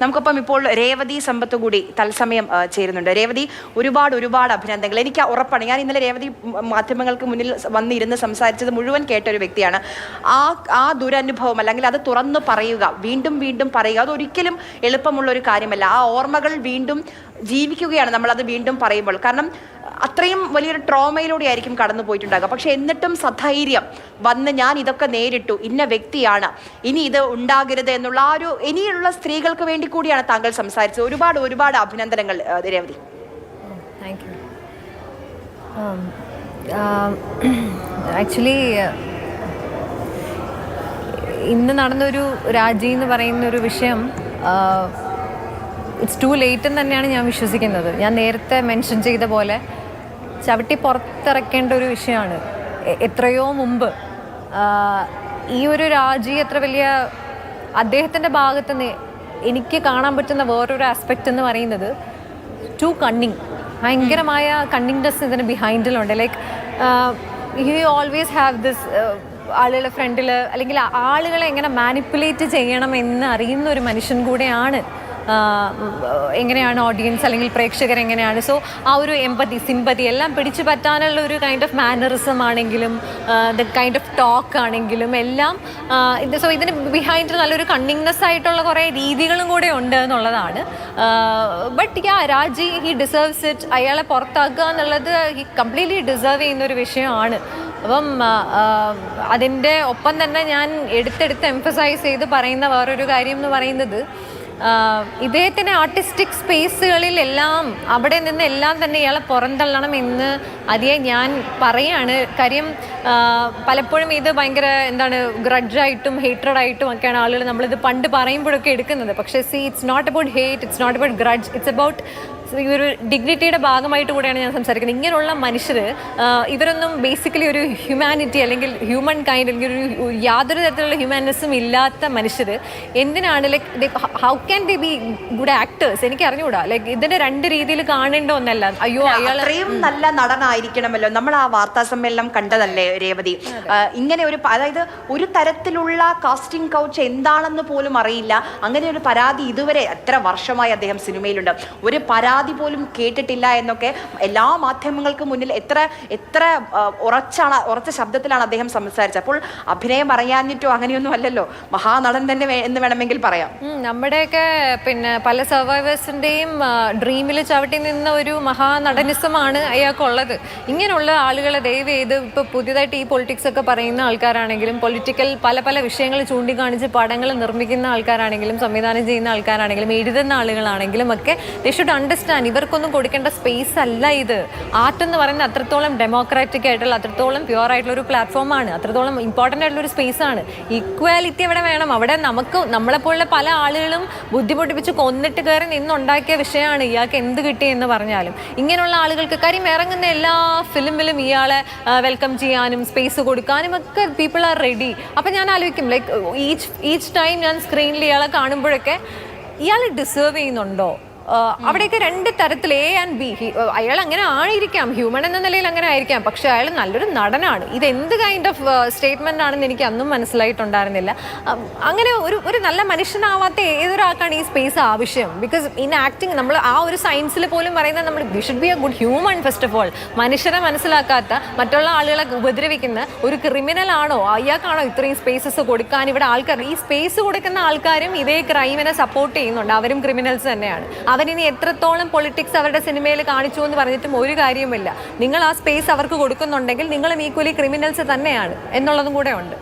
നമുക്കൊപ്പം ഇപ്പോൾ രേവതി സമ്പത്ത് കൂടി തത്സമയം ചേരുന്നുണ്ട്. രേവതി ഒരുപാട് ഒരുപാട് അഭിനന്ദനങ്ങൾ. എനിക്ക് ഉറപ്പാണ്. ഞാൻ ഇന്നലെ രേവതി മാധ്യമങ്ങൾക്ക് മുന്നിൽ വന്നിരുന്ന് സംസാരിച്ചത് മുഴുവൻ കേട്ട ഒരു വ്യക്തിയാണ്. ആ ആ ദുരനുഭവം അല്ലെങ്കിൽ അത് തുറന്നു പറയുക വീണ്ടും വീണ്ടും പറയുക അത് ഒരിക്കലും എളുപ്പമുള്ള ഒരു കാര്യമല്ല. ആ ഓർമ്മകൾ വീണ്ടും ജീവിക്കുകയാണ് നമ്മളത് വീണ്ടും പറയുമ്പോൾ. കാരണം അത്രയും വലിയൊരു ട്രോമയിലൂടെ ആയിരിക്കും കടന്നു പോയിട്ടുണ്ടാകുക പക്ഷെ എന്നിട്ടും സധൈര്യം വന്ന് ഞാൻ ഇതൊക്കെ നേരിട്ടു. ഇന്ന വ്യക്തിയാണ്. ഇനി ഇത് ഉണ്ടാകരുത് എന്നുള്ള ആ ഒരു ഇനിയുള്ള സ്ത്രീകൾക്ക് വേണ്ടി കൂടിയാണ് താങ്കൾ സംസാരിച്ചത്. ഒരുപാട് ഒരുപാട് അഭിനന്ദനങ്ങൾ നിരവധി. രേവതി താങ്ക് യു ആക്ച്വലി ഇന്ന് നടന്നൊരു രാജി എന്ന് പറയുന്ന ഒരു വിഷയം ഇറ്റ്സ് ടു ലേറ്റ് എന്ന് തന്നെയാണ് ഞാൻ വിശ്വസിക്കുന്നത്. ഞാൻ നേരത്തെ മെൻഷൻ ചെയ്ത പോലെ ചവിട്ടി പുറത്തിറക്കേണ്ട ഒരു വിഷയമാണ്. എത്രയോ മുമ്പ് ഈ ഒരു രാജി എത്ര വലിയ അദ്ദേഹത്തിന്റെ ഭാഗത്ത് നിന്ന് എനിക്ക് കാണാൻ പറ്റുന്ന വേറൊരു ആസ്പെക്റ്റ് എന്ന് പറയുന്നത് ടു കണ്ണിങ് ഭയങ്കരമായ കണ്ണിങ്നെസ് ഇതിന് ബിഹൈൻഡിലുണ്ട് like he always have this ആളുകളുടെ ഫ്രണ്ടിൽ അല്ലെങ്കിൽ ആളുകളെ എങ്ങനെ മാനിപ്പുലേറ്റ് ചെയ്യണം എന്ന് അറിയുന്ന ഒരു മനുഷ്യൻ കൂടെയാണ് എങ്ങനെയാണ് ഓഡിയൻസ് അല്ലെങ്കിൽ പ്രേക്ഷകർ എങ്ങനെയാണ്? സോ ആ ഒരു എമ്പതി സിമ്പതി എല്ലാം പിടിച്ചു പറ്റാനുള്ള ഒരു കൈൻഡ് ഓഫ് മാനറിസം ആണെങ്കിലും ദ കൈൻഡ് ഓഫ് ടോക്ക് ആണെങ്കിലും എല്ലാം ഇത് സോ ഇതിന് ബിഹൈൻഡ് നല്ലൊരു കണ്ണിങ്നെസ് ആയിട്ടുള്ള കുറേ രീതികളും കൂടെ ഉണ്ട് എന്നുള്ളതാണ്. ബട്ട് യാ രാജി ഹി ഡിസേർവ്സ് ഇറ്റ് അയാളെ പുറത്താക്കുക എന്നുള്ളത് ഹി കംപ്ലീറ്റ്ലി ഡിസേർവ് ചെയ്യുന്ന ഒരു വിഷയമാണ്. അപ്പം അതിന്റെ ഒപ്പം തന്നെ ഞാൻ എടുത്തെടുത്ത് എംഫസൈസ് ചെയ്ത് പറയുന്ന വേറൊരു കാര്യം എന്ന് പറയുന്നത് ആഹ് ഇദ്ദേഹത്തിന് ആർട്ടിസ്റ്റിക് സ്പേസുകളിലെല്ലാം അവിടെ നിന്ന് എല്ലാം തന്നെ ഇയാളെ പുറന്തള്ളണം എന്ന് അതിയെ ഞാൻ പറയാണ്. കാര്യം പലപ്പോഴും ഇത് ഭയങ്കര എന്താണ് ഗ്രഡ്ജായിട്ടും ഹേറ്റഡായിട്ടും ഒക്കെയാണ് ആളുകൾ നമ്മളിത് പണ്ട് പറയുമ്പോഴൊക്കെ എടുക്കുന്നത്. പക്ഷേ see it's not about hate it's not about grudge it's about ഒരു ഡിഗ്നിറ്റിയുടെ ഭാഗമായിട്ട് കൂടെയാണ് ഞാൻ സംസാരിക്കുന്നത്. ഇങ്ങനെയുള്ള മനുഷ്യർ ഇവരൊന്നും ബേസിക്കലി ഒരു ഹ്യൂമാനിറ്റി അല്ലെങ്കിൽ ഹ്യൂമൻ കൈൻഡ് അല്ലെങ്കിൽ ഒരു യാതൊരു തരത്തിലുള്ള ഹ്യൂമാനിസം ഇല്ലാത്ത മനുഷ്യർ എന്തിനാണ് like how can they be good actors എനിക്ക് അറിഞ്ഞുകൂടാ. ലൈക്ക് ഇതിന്റെ രണ്ട് രീതിയിൽ കാണേണ്ട ഒന്നല്ല. അയ്യോ അയാൾ അത്രയും നല്ല നടനായിരിക്കണമല്ലോ. നമ്മൾ ആ വാർത്താ സമ്മേളനം കണ്ടതല്ലേ രേവതി? ഇങ്ങനെ ഒരു അതായത് ഒരു തരത്തിലുള്ള കാസ്റ്റിംഗ് കൗച്ച് എന്താണെന്ന് പോലും അറിയില്ല. അങ്ങനെ ഒരു പരാതി ഇതുവരെ എത്ര വർഷമായി അദ്ദേഹം സിനിമയിലുണ്ട്. ഒരു പരാതി പോലും കേട്ടിട്ടില്ല എന്നൊക്കെ എല്ലാ മാധ്യമങ്ങൾക്ക് മുന്നിൽ എത്ര എത്ര ഉറച്ചാണ് ഉറച്ച ശബ്ദത്തിലാണ് അദ്ദേഹം സംസാരിച്ചത്. അപ്പോൾ അഭിനയം അറിയാഞ്ഞിട്ടോ അങ്ങനെയൊന്നും അല്ലല്ലോ. മഹാനടൻ തന്നെ എന്ന് വേണമെങ്കിൽ പറയാം. നമ്മുടെയൊക്കെ പിന്നെ പല സർവൈവേഴ്സിന്റെയും ഡ്രീമിൽ ചവിട്ടി നിന്ന ഒരു മഹാനടനിസമാണ് അയാൾക്കുള്ളത്. ഇങ്ങനെയുള്ള ആളുകളെ ദയവ് ചെയ്ത് ഇപ്പൊ പുതിയതായിട്ട് ഈ പൊളിറ്റിക്സ് ഒക്കെ പറയുന്ന ആൾക്കാരാണെങ്കിലും പൊളിറ്റിക്കൽ പല പല വിഷയങ്ങൾ ചൂണ്ടിക്കാണിച്ച് പടങ്ങൾ നിർമ്മിക്കുന്ന ആൾക്കാരാണെങ്കിലും സംവിധാനം ചെയ്യുന്ന ആൾക്കാരാണെങ്കിലും എഴുതുന്ന ആളുകളാണെങ്കിലും ഒക്കെ ദേ ഷുഡ് അണ്ടർസ്റ്റാൻഡ് ഇവർക്കൊന്നും കൊടുക്കേണ്ട സ്പേസ് അല്ല ഇത്. ആർട്ട് എന്ന് പറയുന്നത് അത്രത്തോളം ഡെമോക്രാറ്റിക് ആയിട്ടുള്ള അത്രത്തോളം പ്യുവർ ആയിട്ടുള്ള ഒരു പ്ലാറ്റ്ഫോമാണ് അത്രത്തോളം ഇമ്പോർട്ടന്റ് ആയിട്ടുള്ള ഒരു സ്പേസ് ആണ്. ഈക്വാലിറ്റി അവിടെ വേണം? അവിടെ നമുക്ക് നമ്മളെപ്പോലുള്ള പല ആളുകളും ബുദ്ധിമുട്ടിപ്പിച്ച് കൊന്നിട്ട് കയറി നിന്നുണ്ടാക്കിയ വിഷയമാണ് ഇയാൾക്ക് എന്ത് കിട്ടി എന്ന് പറഞ്ഞാലും. ഇങ്ങനെയുള്ള ആളുകൾക്ക് കാര്യം ഇറങ്ങുന്ന എല്ലാ ഫിലിമിലും ഇയാളെ വെൽക്കം ചെയ്യാനും സ്പേസ് കൊടുക്കാനും ഒക്കെ പീപ്പിൾ ആർ റെഡി അപ്പം ഞാൻ ആലോചിക്കും ലൈക്ക് ഈച്ച് ഈച്ച് ടൈം ഞാൻ സ്ക്രീനിൽ ഇയാളെ കാണുമ്പോഴൊക്കെ ഇയാൾ ഡിസേർവ് ചെയ്യുന്നുണ്ടോ? അവിടെയൊക്കെ രണ്ട് തരത്തിൽ എ ആൻഡ് ബി അയാൾ അങ്ങനെ ആയിരിക്കാം. ഹ്യൂമൻ എന്ന നിലയിൽ അങ്ങനെ ആയിരിക്കാം. പക്ഷെ അയാൾ നല്ലൊരു നടനാണ്. ഇത് എന്ത് കൈൻഡ് ഓഫ് സ്റ്റേറ്റ്മെന്റ് ആണെന്ന് എനിക്ക് അന്നും മനസ്സിലായിട്ടുണ്ടായിരുന്നില്ല. അങ്ങനെ ഒരു ഒരു നല്ല മനുഷ്യനാവാത്ത ഏതൊരാൾക്കാണ് ഈ സ്പേസ് ആവശ്യം? ബിക്കോസ് ഇൻ ആക്ടിങ് നമ്മൾ ആ ഒരു സയൻസിൽ പോലും പറയുന്നത് നമ്മൾ we should be a good human first of all മനുഷ്യരെ മനസ്സിലാക്കാത്ത മറ്റുള്ള ആളുകളെ ഉപദ്രവിക്കുന്ന ഒരു ക്രിമിനൽ ആണോ? അയാൾക്കാണോ ഇത്രയും സ്പേസസ് കൊടുക്കാൻ ഇവിടെ ആൾക്കാർ? ഈ സ്പേസ് കൊടുക്കുന്ന ആൾക്കാരും ഇതേ ക്രൈമിനെ സപ്പോർട്ട് ചെയ്യുന്നുണ്ട്. അവരും ക്രിമിനൽസ് തന്നെയാണ്. അവരിനി എത്രത്തോളം പൊളിറ്റിക്സ് അവരുടെ സിനിമയിൽ കാണിച്ചു എന്ന് പറഞ്ഞിട്ടും ഒരു കാര്യവുമില്ല. നിങ്ങൾ ആ സ്പേസ് അവർക്ക് കൊടുക്കുന്നുണ്ടെങ്കിൽ നിങ്ങളും ഈക്വലി ക്രിമിനൽസ് തന്നെയാണ്. എന്നുള്ളതും കൂടെ ഉണ്ട്.